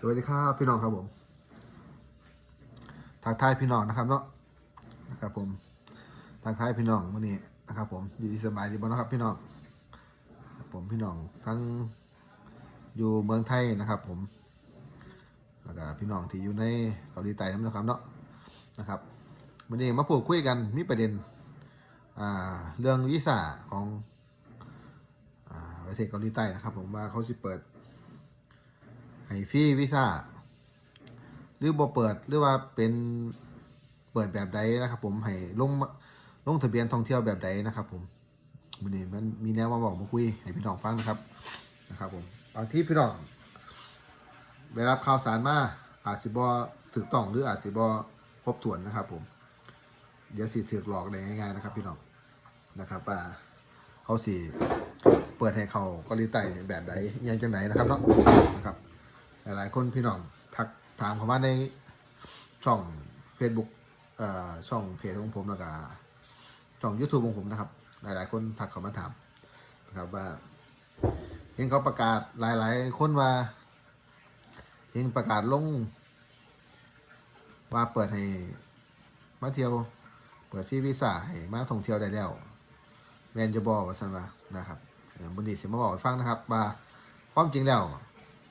สวัสดีครับพี่น้องครับผมทักทายพี่น้องนะครับเนาะนะครับผมทักทายพี่น้องวันนี้นะครับ ผมอยู่ดีสบายดีบ้างนะครับ พี่น้องผมพี่น้องทั้งอยู่เมืองไทยนะครับ ผมแล้วก็พี่น้องที่อยู่ในเกาหลีใต้นะครับเนาะนะครับวันนี้มาพูดคุยกันมีประเด็นเรื่องวีซ่าของอประเทศเกาหลีใต้นะครับ ผมว่าเขาสิเปิด ให้ฟรีวีซ่าหรือบ่เปิดหรือว่าเป็นเปิดแบบใดนะครับ ผมให้ลงลงทะเบียนท่องเที่ยวแบบใดนะครับ ผมวันนี้มันมีแนวมาบอกมาคุยให้พี่น้องฟังนะครับนะครับ ผมบางที่พี่น้องได้รับข่าวสารมาอาจสิบ่ถูกต้องหรืออาจสิบ่ครบถ้วนนะครับ ผม เดี๋ยวสิถือหลอกได้ง่ายๆนะครับ พี่น้องนะครับว่าเขาสิเปิดให้เขากาหลีใต้แบบใดยังจังไหนนะครับเนาะนะครับ หลายๆ คนพี่น้องทักถามเข้ามาในช่อง Facebook เอ่อช่องเพจของผมแล้วก็ช่อง YouTube ของผมนะครับ หลาย ๆ คนทักเข้ามาถามนะครับว่าเห็นเขาประกาศหลาย ๆ คนว่าเห็นประกาศลง ว่าเปิดให้มาเที่ยวเปิดฟรีวีซ่าให้มาท่องเที่ยวได้แล้วแมนจะบอกว่าสันว่านะครับวบุญดีสิมาบอกฟังนะครับว่าความจริงแล้ว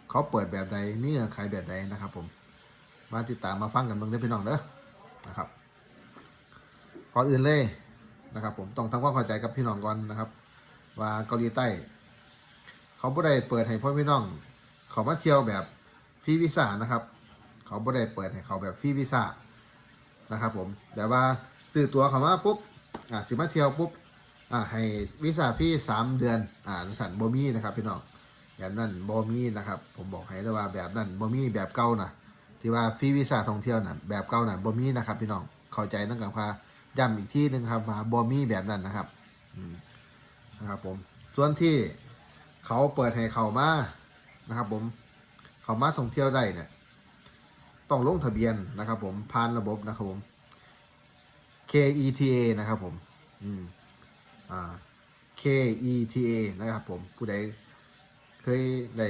เขาเปิดแบบใดมีเงื่อนไขแบบใดนะครับ ผมมาติดตามมาฟังกันเบิ่งได้พี่น้องเด้อนะครับก่อนอื่นเลยนะครับ ผมต้องทำความเข้าใจกับพี่น้องก่อนนะครับ ว่าเกาหลีใต้ เขาบ่ได้เปิดให้พ่อพี่น้อง เขามาเที่ยวแบบฟรีวีซ่านะครับ เขาบ่ได้เปิดให้เขาแบบฟรีวีซ่านะครับ ผมแต่ว่าซื้อตั๋วเขามาปุ๊บอ่าสิมาเที่ยวปุ๊บอ่าให้วีซ่าฟรีสามเดือนอ่าสันโบมีนะครับพี่น้อง แบบนั้นบ่มีนะครับ ผมบอกให้เลยว่าแบบนั้นบ่มีแบบเก่านะที่ว่าฟรีวีซ่าท่องเที่ยวนะแบบเก่านะบ่มีนะครับพี่น้องเข้าใจนั่นกับพาย้ำอีกที่หนึ่งครับว่าบ่มีแบบนั้นนะครับนะครับผมส่วนที่เขาเปิดให้เข้ามานะครับผมเข้ามาท่องเที่ยวได้เนี่ยต้องลงทะเบียนนะครับผมผ่านระบบนะครับผม KETA นะครับผม อืม อ่า KETA นะครับผม ผู้ใด เคยได้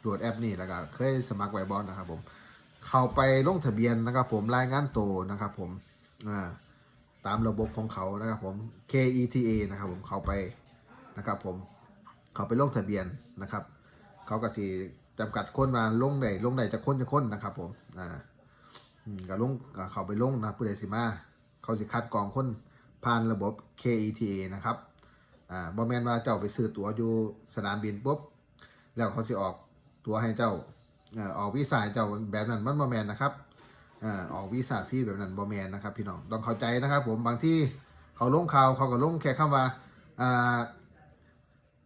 โหลดแอปนี่แล้วก็เคยสมัครไวบอลนะครับผม เข้าไปลงทะเบียนนะครับผมรายงานตัวนะครับผมตามระบบของเขานะครับผม KETA นะครับผมเข้าไปนะครับผมเขาไปลงทะเบียนนะครับ เขาก็สิจำกัดคนมาลงได้ลงได้จะคนจะคนนะครับผมอ่าก็ลงเขาไปลงนะผู้ใดสิมา เขาสิคัดกรองคนผ่านระบบ KETA นะครับ อ่าบอแมนว่าเจ้าไปซื้อตั๋วอยู่สนามบินปุ๊บแล้วเขาสิออกตั๋วให้เจ้าเออออกวีซ่าเจ้าแบบนั้นมันบอแมนนะครับอ่อออกวีซ่าฟรีแบบนั้นบอแมนนะครับพี่น้องต้องเข้าใจนะครับ ผมบางที่เขาลงข่าวเขาก็ลงแค่คำว่าอ่า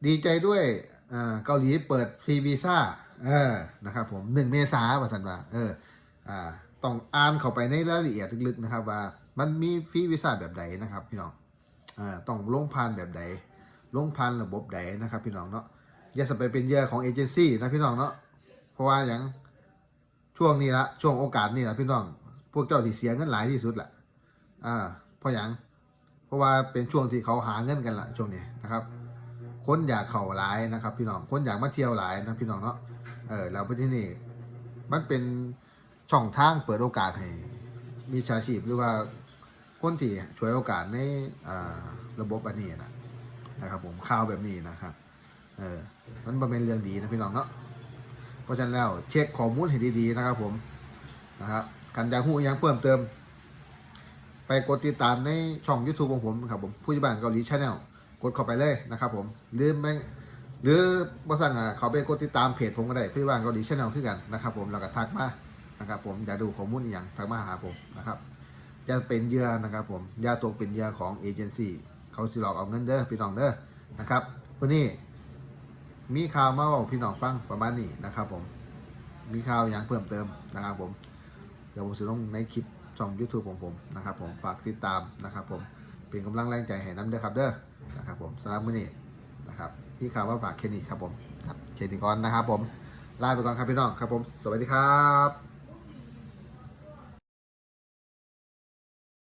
ดีใจด้วยอ่าเกาหลีเปิดฟรีวีซ่าเออนะครับผมหนึ่งเมษาว่าสันว่าเอออ่าต้องอ่านเข้าไปในรายละเอียดลึกๆนะครับว่ามันมีฟรีวีซ่าแบบใดนะครับพี่น้อง ต้องลงผ่านแบบใดลงพันระบบใดนะครับ พี่น้องเนาะอย่าสไปเป็นเยื่อของเอเจนซี่นะพี่น้องเนาะเพราะว่าอย่างช่วงนี้ละช่วงโอกาสนี่ละพี่น้อง พวกเจ้าที่เสียเงินหลายที่สุดแหละอ่าเพราะอย่างเพราะว่าเป็นช่วงที่เขาหาเงินกันละช่วงนี้นะครับ คนอยากเข่าหลายนะครับ พี่น้องคนอยากมาเที่ยวหลายนะพี่น้องเนาะเออแล้วที่นี่มันเป็นช่องทางเปิดโอกาสให้มีชาชีพหรือว่า คนที่ช่วยโอกาสในระบบอันนี้นะนะครับ ผมข่าวแบบนี้นะครับเออมันเป็นเรื่องดีนะพี่น้องเนาะเพราะฉะนั้นแล้วเช็คข้อมูลให้ดีๆนะครับ ผมนะครับกันอยากหูอิหยังเพิ่มเติม ไปกดติดตามในช่อง YouTube ของผมครับผมผู้จัดการเกาหลีชาแนลกดเข้าไปเลยนะครับ ผมหรือไม่หรือบสั่งอะเขาไปกดติดตามเพจผมก็ได้ผู้จัดการเกาหลีชาแนลคือกันนะครับ ผมแล้วก็ทักมานะครับ ผมอยากดูข้อมูลอย่างทักมาหาผมนะครับ ย่าเป็นเหยื่อนะครับผมยาตกเป็นเหยื่อของเอเจนซี่เขาสิหลอกเอาเงินเด้อพี่น้องเด้อนะครับวันนี้มีข่าวมาบอกพี่น้องฟังประมาณนี้นะครับผมมีข่าวอย่างเพิ่มเติมนะครับผมเดี๋ยวผมจะลงในคลิปช่อง YouTube ของผมนะครับผมฝากติดตามนะครับผมเป็นกำลังแรงใจให้น้ำเด้อครับเด้อนะครับผมสำหรับมื้อนี้นะครับพี่ข่าวว่าฝากแค่นี้ครับผมครับเคนิกรนะครับผมลาไปก่อนครับพี่น้องครับผม สวัสดีครับ